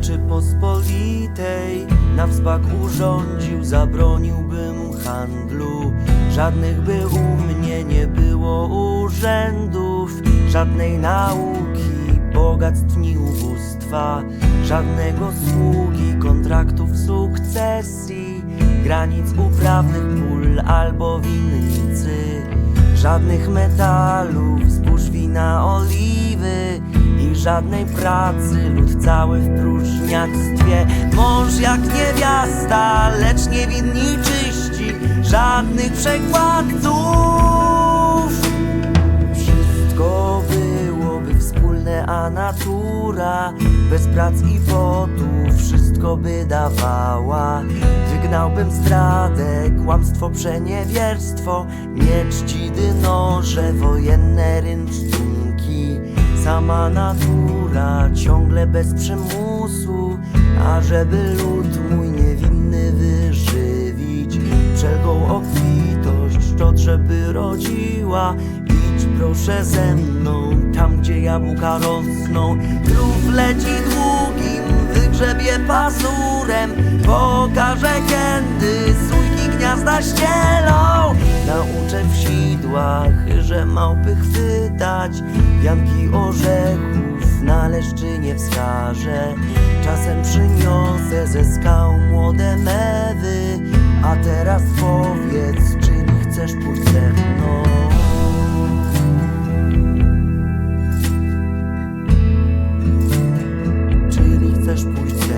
Rzeczypospolitej na wzbak urządził, zabroniłbym handlu. Żadnych by u mnie nie było urzędów, żadnej nauki, bogactw ni ubóstwa, żadnego sługi, kontraktów sukcesji, granic uprawnych pól albo winnicy, żadnych metalów, zbóż wina oliwy żadnej pracy, lud cały w próżniactwie. Mąż jak niewiasta, lecz niewinni czyści, żadnych przekładców. Wszystko byłoby wspólne, a natura bez prac i potu wszystko by dawała. Wygnałbym zdradę, kłamstwo, przeniewierstwo, miecz, dzidy, noże, wojenne rynsztunki. Sama natura, ciągle bez przymusu, a żeby lud mój niewinny wyżywić, wszelką obfitość szczot, żeby rodziła. Idź proszę ze mną, tam gdzie jabłka rosną, krów leci długim, wygrzebie pazurem, pokaże kiedy sójki gniazda ścielą. Nauczę w sidłach, że małpy brać Wianki orzechów na leszczynie wskażę. Czasem przyniosę ze skał młode mewy. A teraz powiedz, czym chcesz pójść ze mną. Czyli chcesz pójść ze mną